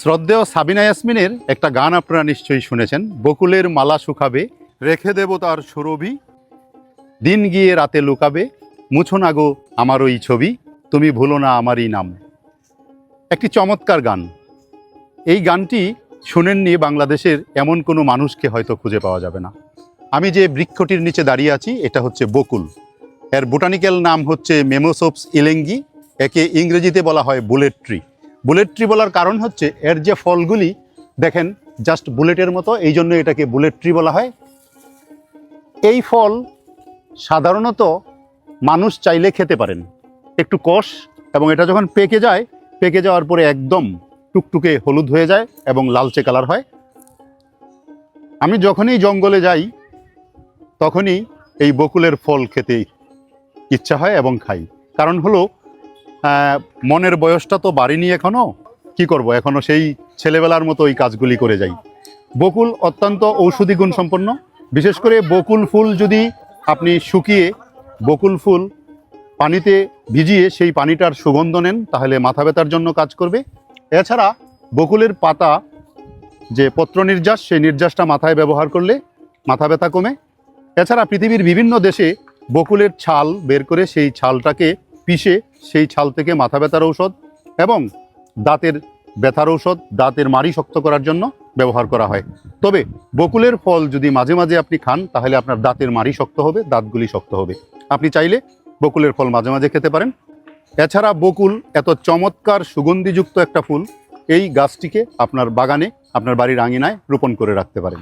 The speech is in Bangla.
শ্রদ্ধেয় সাবিনা ইয়াসমিনের একটা গান আপনারা নিশ্চয়ই শুনেছেন। বকুলের মালা শুকাবে, রেখে দেব তার সুরভি। দিন গিয়ে রাতে লুকাবে, মুছো না গো আমার ওই ছবি, তুমি ভুলো না আমারই নাম। একটি চমৎকার গান। এই গানটি শুনেননি বাংলাদেশের এমন কোনো মানুষকে হয়তো খুঁজে পাওয়া যাবে না। আমি যে বৃক্ষটির নিচে দাঁড়িয়ে আছি, এটা হচ্ছে বকুল। এর বোটানিক্যাল নাম হচ্ছে মেমোসোপস ইলেঙ্গি, একে ইংরেজিতে বলা হয় বুলেট ট্রি। বুলেট ট্রি বলার কারণ হচ্ছে এর যে ফলগুলি, দেখেন জাস্ট বুলেটের মতো, এই জন্য এটাকে বুলেট ট্রি বলা হয়। এই ফল সাধারণত মানুষ চাইলে খেতে পারেন। একটু কষ, এবং এটা যখন পেকে যায়, পেকে যাওয়ার পরে একদম টুকটুকে হলুদ হয়ে যায় এবং লালচে কালার হয়। আমি যখনই জঙ্গলে যাই, তখনই এই বকুলের ফল খেতে ইচ্ছা হয় এবং খাই। কারণ হলো মনের বয়সটা তো বাড়িনি এখনও। কি করব? এখনও সেই ছেলেবেলার মতো ওই কাজগুলি করে যাই। বকুল অত্যন্ত ঔষধি গুণ সম্পন্ন। বিশেষ করে বকুল ফুল যদি আপনি শুকিয়ে বকুল ফুল পানিতে ভিজিয়ে সেই পানিটার সুগন্ধ নেন, তাহলে মাথা ব্যথার জন্য কাজ করবে। এছাড়া বকুলের পাতা যে পত্র নির্যাস, সেই নির্যাসটা মাথায় ব্যবহার করলে মাথা ব্যথা কমে। এছাড়া পৃথিবীর বিভিন্ন দেশে বকুলের ছাল বের করে সেই ছালটাকে পিষে সেই ছাল থেকে মাথা ব্যথার ঔষধ এবং দাঁতের ব্যথার ঔষধ, দাঁতের মাড়ি শক্ত করার জন্য ব্যবহার করা হয়। তবে বকুলের ফল যদি মাঝে মাঝে আপনি খান, তাহলে আপনার দাঁতের মাড়ি শক্ত হবে, দাঁতগুলি শক্ত হবে। আপনি চাইলে বকুলের ফল মাঝে মাঝে খেতে পারেন। এছাড়া বকুল এত চমৎকার সুগন্ধিযুক্ত একটা ফুল, এই গাছটিকে আপনার বাগানে, আপনার বাড়ির আঙিনায় রোপণ করে রাখতে পারেন।